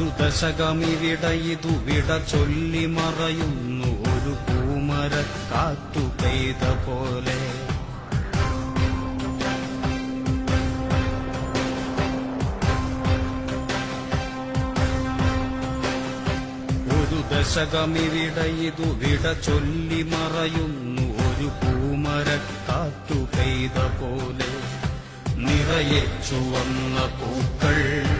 ഒരു ദശകമിവിട ഇതു വിട ചൊല്ലി മറയുന്നു. ഒരു പൂമര കാറ്റു പെയ്ത പോലെ. ഒരു ദശകമിവിടയിതു വിട ചൊല്ലി മറയുന്നു. ഒരു പൂമര കാറ്റു പെയ്ത പോലെ. നിറയെ ചുവന്ന പൂക്കൾ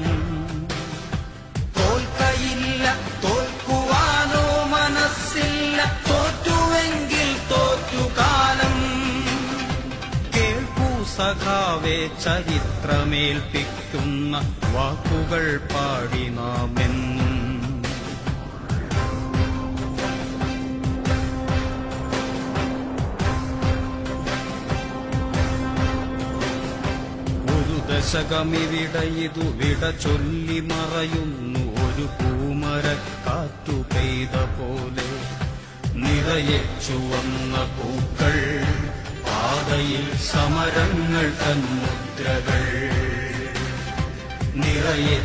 സഖാവേ ചരിത്രമേൽപ്പിക്കുന്ന വാക്കുകൾ പാടി നാമെന്നും ഒരു ദശകമിവിട ഇതു വിട ചൊല്ലി മറയുന്നു. ഒരു പൂമര കാറ്റു പെയ്ത പോലെ നിറയെ ചുവന്ന പൂക്കൾ പാതയിൽ സമരങ്ങൾ തൻ മുദ്രകൾ നിറയെ